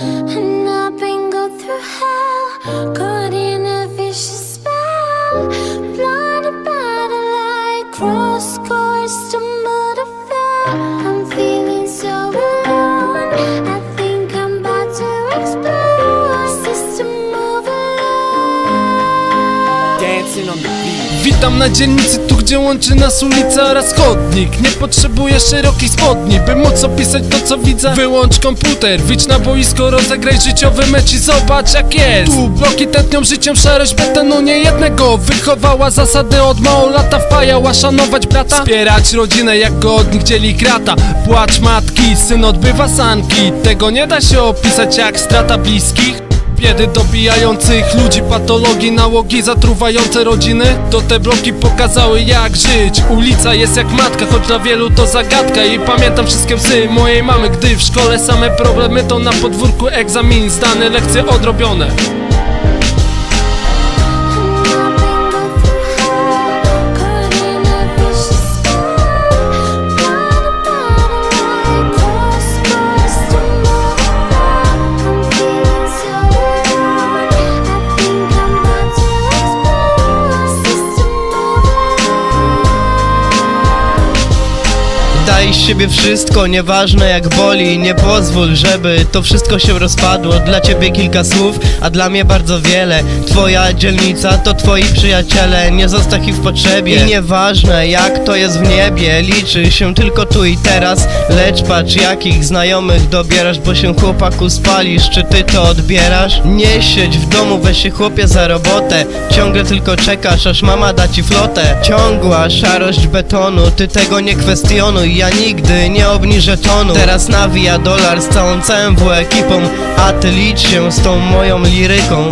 And I've been go through hell, caught in a vicious spell. By the light, cross course. I'm feeling so alone. I think I'm about to explode. Witam na dzielnicy, tu gdzie łączy nas ulica oraz chodnik. Nie potrzebuję szerokich spodni, by móc opisać to co widzę. Wyłącz komputer, wyjdź na boisko, rozegraj życiowy mecz i zobacz jak jest. Tu bloki tętnią życiem szarość betonu nie jednego Wychowała zasady od mało lata, wpajała szanować brata. Wspierać rodzinę jak go od nich dzieli krata. Płacz matki, syn odbywa sanki. Tego nie da się opisać jak strata bliskich Biedy dobijających ludzi, patologii, nałogi zatruwające rodziny? To te bloki pokazały jak żyć. Ulica jest jak matka, choć dla wielu to zagadka. I pamiętam wszystkie łzy mojej mamy Gdy w szkole same problemy to na podwórku egzamin zdany, lekcje odrobione Daj z siebie wszystko, nieważne jak boli. Nie pozwól, żeby to wszystko się rozpadło. Dla ciebie kilka słów, a dla mnie bardzo wiele. Twoja dzielnica to twoi przyjaciele. Nie zostaw ich w potrzebie. I nieważne jak to jest w niebie. Liczy się tylko tu i teraz. Lecz patrz jakich znajomych dobierasz Bo się chłopaku spalisz, czy ty to odbierasz? Nie siedź w domu, weź się chłopie za robotę. Ciągle tylko czekasz, aż mama da ci flotę. Ciągła szarość betonu, ty tego nie kwestionuj Ja nigdy nie obniżę tonu. Teraz nawija dolar z całą CMW ekipą A ty licz się z tą moją liryką